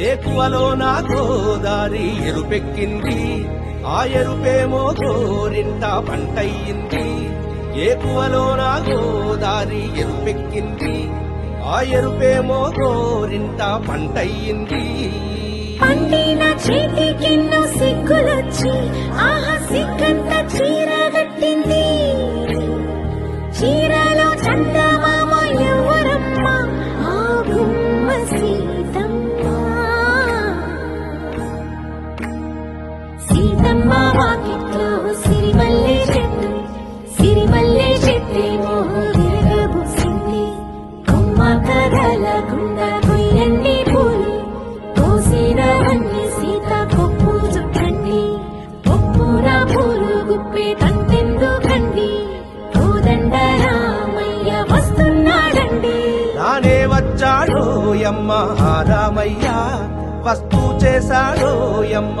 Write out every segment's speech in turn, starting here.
ఏకువలో నా గోదారి ఎరుపెక్కింది? ఆ ఎరుపేమో గోరింట పంటయ్యింది. ఏకువలో నా గోదారి ఎరుపెక్కింది? ఆ ఎరుపేమో గోరింట పంటయ్యింది. పండిన సిగ్గులొచ్చి ఆ చెట్టు సిరిమల్లె చెట్టేమో విరగబూసింది కొమ్మ కదలకుండా కొయ్యండి పూలు కోసినవన్నీ సీత పప్పు చుట్టండి పప్పున పూలు గుప్పే తంతెందుకండి కోదండ రామయ్య వస్తున్నాడండి రానే వచ్చాడో యమ్మ రామయ్య వస్తూ చేశాడో యమ్మ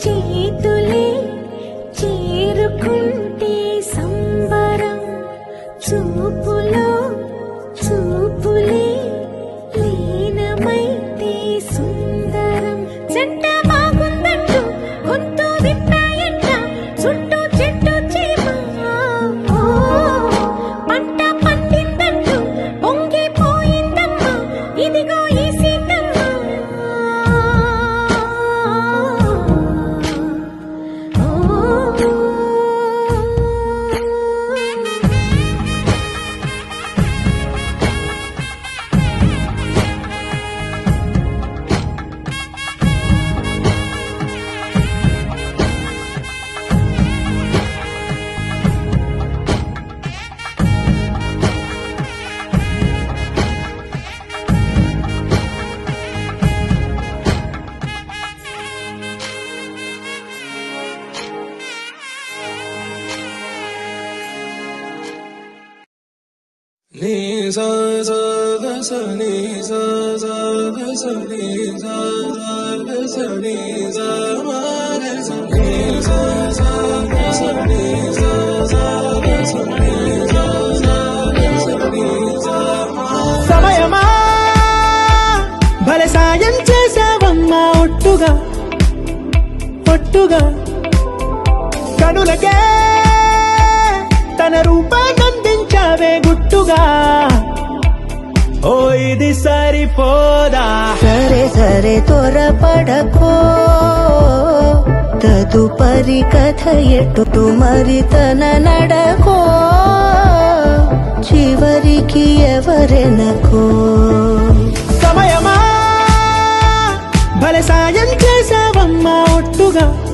chi ni sa sa ga sa ni sa sa ga sa ni sa sa ga sa ni sa ma ga sa ni sa sa ga sa ni sa sa ga sa ni sa sa ga sa ni sa ma సమయమా భలే సాయం చేసావమ్మా ఒట్టుగా ఒట్టుగా కనులకే తన రూపాన్నందించావే గుట్టుగా. ఓ ఇది సరిపోదా? సరే సరే త్వరపడకో. తదుపరి కథ ఎటు మరి తన నడకో? చివరికి ఎవరెనకో? సమయమా? భలే సాయం చేసావమ్మా ఒట్టుగా.